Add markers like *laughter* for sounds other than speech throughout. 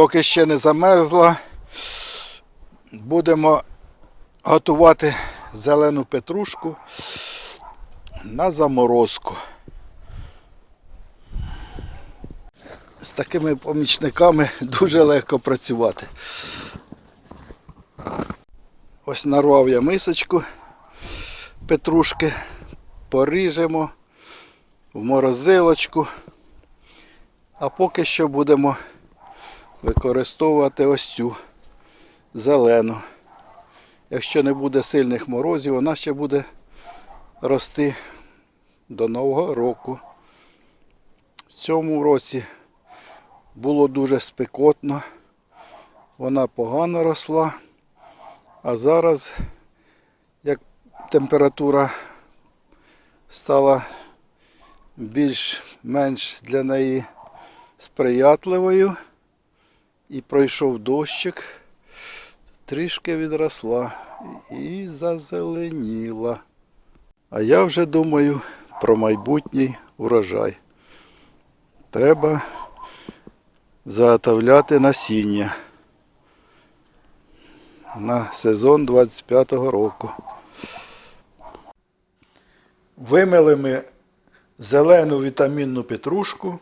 доки ще не замерзла, будемо готувати зелену петрушку на заморозку. З такими помічниками дуже легко працювати. Ось нарвав я мисочку петрушки, поріжемо в морозилочку. А поки що будемо використовувати ось цю зелену. Якщо не буде сильних морозів, вона ще буде рости до Нового року. В цьому році було дуже спекотно, вона погано росла, а зараз, як температура стала більш-менш для неї сприятливою і пройшов дощик, трішки відросла і зазеленіла. А я вже думаю про майбутній урожай. Треба заготовляти насіння на сезон 25-го року. Вимили ми зелену вітамінну петрушку,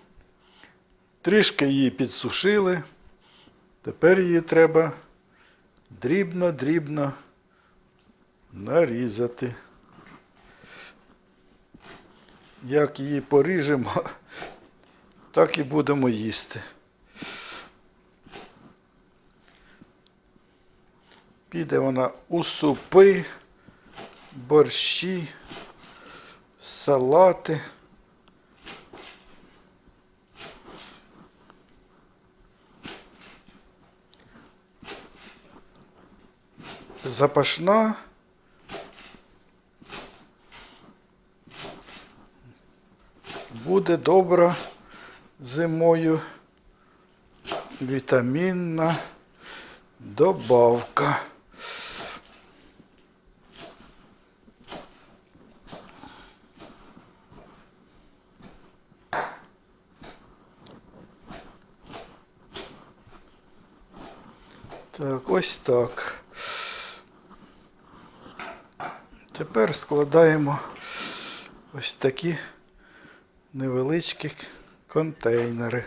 трішки її підсушили. Тепер її треба дрібно-дрібно нарізати. Як її поріжемо, *laughs* так і будемо їсти. Піде вона у супи, борщі, салати. Запашна. Буде добра зимою вітамінна добавка. Так, ось так. Тепер складаємо ось такі невеличкі контейнери.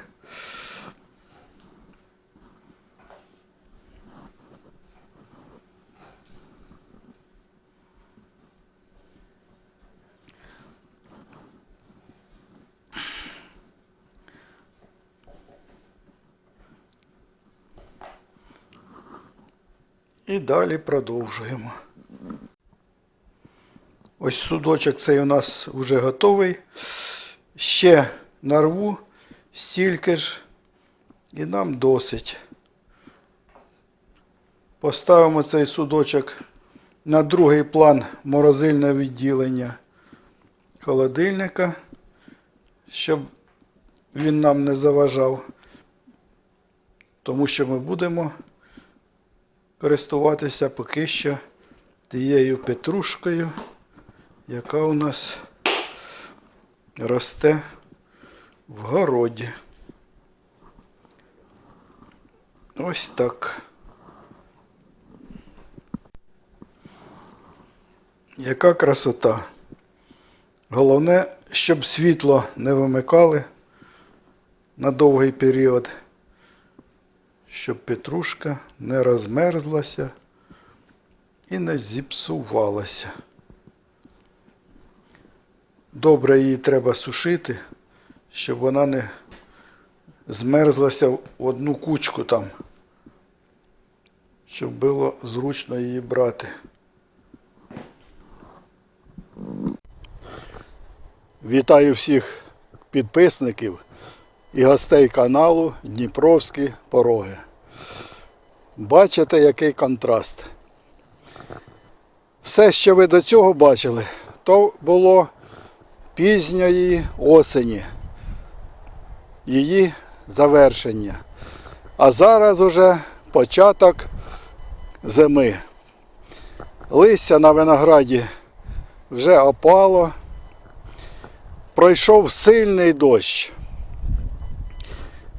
І далі продовжуємо. Ось судочок цей у нас вже готовий. Ще нарву стільки ж і нам досить. Поставимо цей судочок на другий план морозильного відділення холодильника, щоб він нам не заважав, тому що ми будемо користуватися поки що тією петрушкою, яка у нас росте в городі. Ось так. Яка красота. Головне, щоб світло не вимикали на довгий період, щоб петрушка не розмерзлася і не зіпсувалася. Добре її треба сушити, щоб вона не змерзлася в одну кучку там, щоб було зручно її брати. Вітаю всіх підписників і гостей каналу Дніпровські пороги. Бачите, який контраст. Все, що ви до цього бачили, то було пізньої осені, її завершення. А зараз уже початок зими. Листя на винограді вже опало. Пройшов сильний дощ.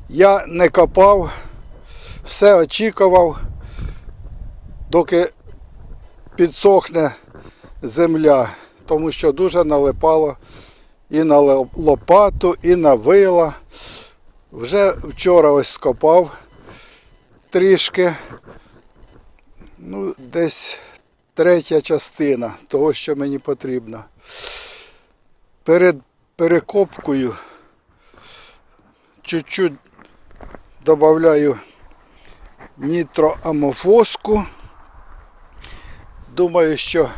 Я не копав все очікував, доки підсохне земля, тому що дуже налипало і на лопату, і на вила. Вже вчора ось скопав трішки. Ну, десь третя частина того, що мені потрібно. Перед перекопкою чуть-чуть додаю нітроамофоску. Думаю, що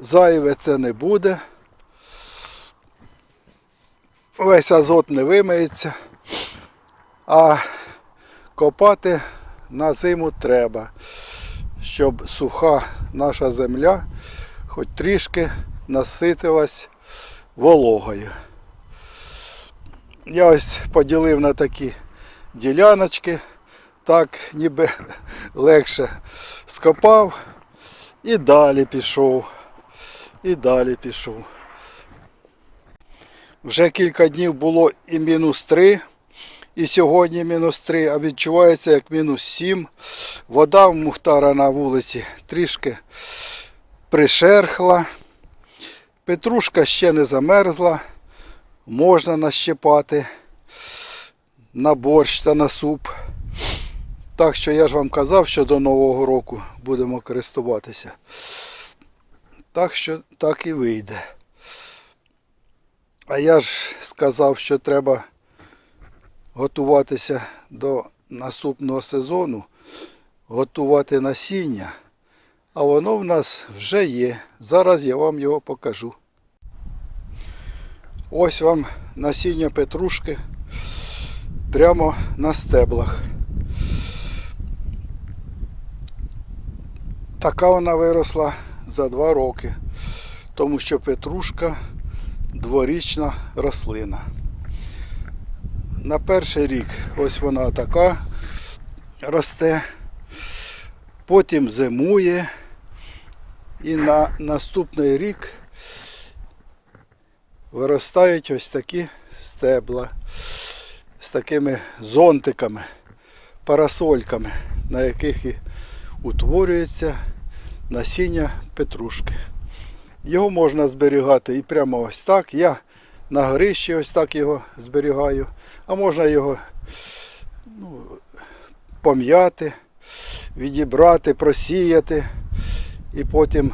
зайве це не буде. Весь азот не вимиється, а копати на зиму треба, щоб суха наша земля хоч трішки наситилась вологою. Я ось поділив на такі діляночки, так ніби легше скопав і далі пішов. І далі пішов. Вже кілька днів було і мінус 3, і сьогодні мінус 3, а відчувається як мінус 7. Вода в Мухтара на вулиці трішки пришерхла. Петрушка ще не замерзла. Можна нащипати на борщ та на суп. Так що я ж вам казав, що до Нового року будемо користуватися. Так що так і вийде. А я ж сказав, що треба готуватися до наступного сезону, готувати насіння. А воно в нас вже є. Зараз я вам його покажу. Ось вам насіння петрушки прямо на стеблах. Така вона виросла за два роки, тому що петрушка дворічна рослина. На перший рік ось вона така росте, потім зимує і на наступний рік виростають ось такі стебла з такими зонтиками, парасольками, на яких і утворюється насіння петрушки. Його можна зберігати і прямо ось так. Я на горищі ось так його зберігаю, а можна його ну, пом'яти, відібрати, просіяти і потім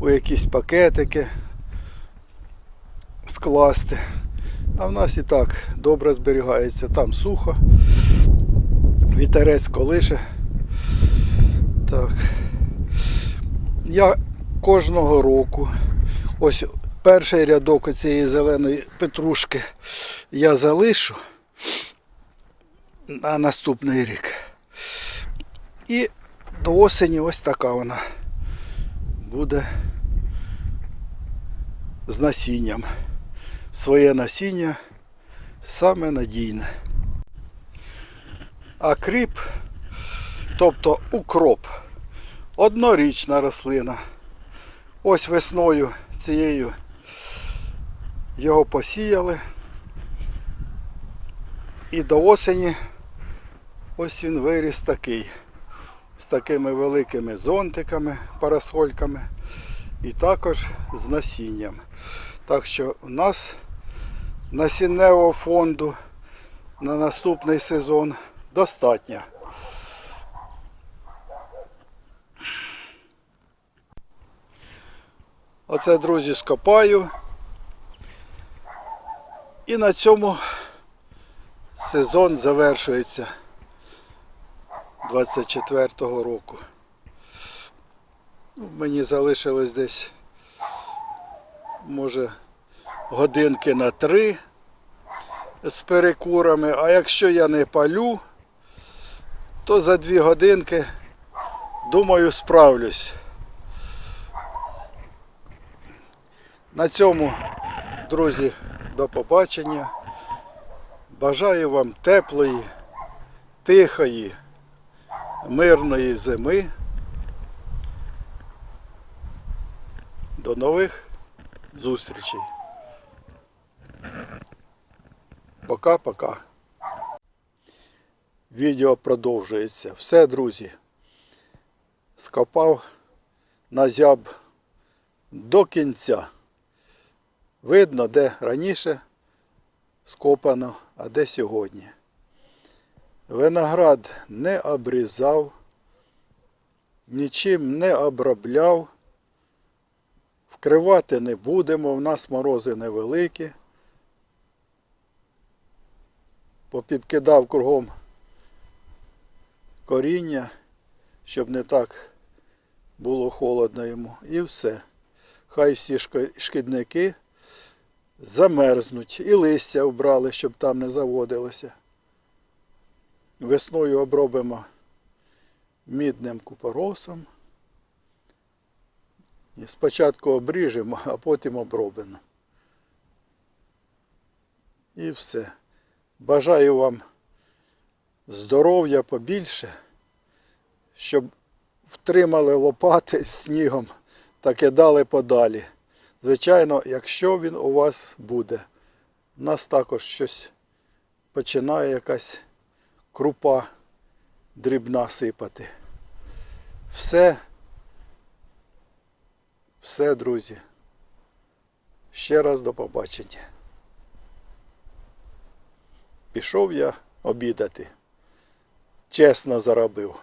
у якісь пакетики скласти. А в нас і так добре зберігається. Там сухо, вітерець колише. Так. Я кожного року, ось перший рядок цієї зеленої петрушки я залишу на наступний рік. І до осені ось така вона буде з насінням. Своє насіння саме надійне. А кріп, тобто укроп, однорічна рослина. Ось весною цією його посіяли. І до осені ось він виріс такий. З такими великими зонтиками, парасольками і також з насінням. Так що у нас насінневого фонду на наступний сезон достатньо. Оце, друзі, скопаю. І на цьому сезон завершується 24-го року. Ну, Мені залишилось десь, може, годинки на три з перекурами, а якщо я не палю, то за дві годинки, думаю, справлюсь. На цьому, друзі, до побачення. Бажаю вам теплої, тихої, мирної зими. До нових зустрічей. Пока-пока. відео продовжується. Все, друзі. Скопав на зяб до кінця. Видно, де раніше скопано, а де сьогодні. Виноград не обрізав, нічим не обробляв. Вкривати не будемо, в нас морози невеликі. Попідкидав кругом коріння, щоб не так було холодно йому. І все. Хай всі шкідники замерзнуть. І листя обрали, щоб там не заводилося. Весною обробимо мідним купоросом. І спочатку обріжемо, а потім обробимо. І все. Бажаю вам здоров'я побільше, щоб втримали лопати з снігом та кидали подалі. Звичайно, якщо він у вас буде. У нас також щось починає якась крупа дрібна сипати. Все. Все, друзі. Ще раз до побачення. Пішов я обідати. Чесно заробив.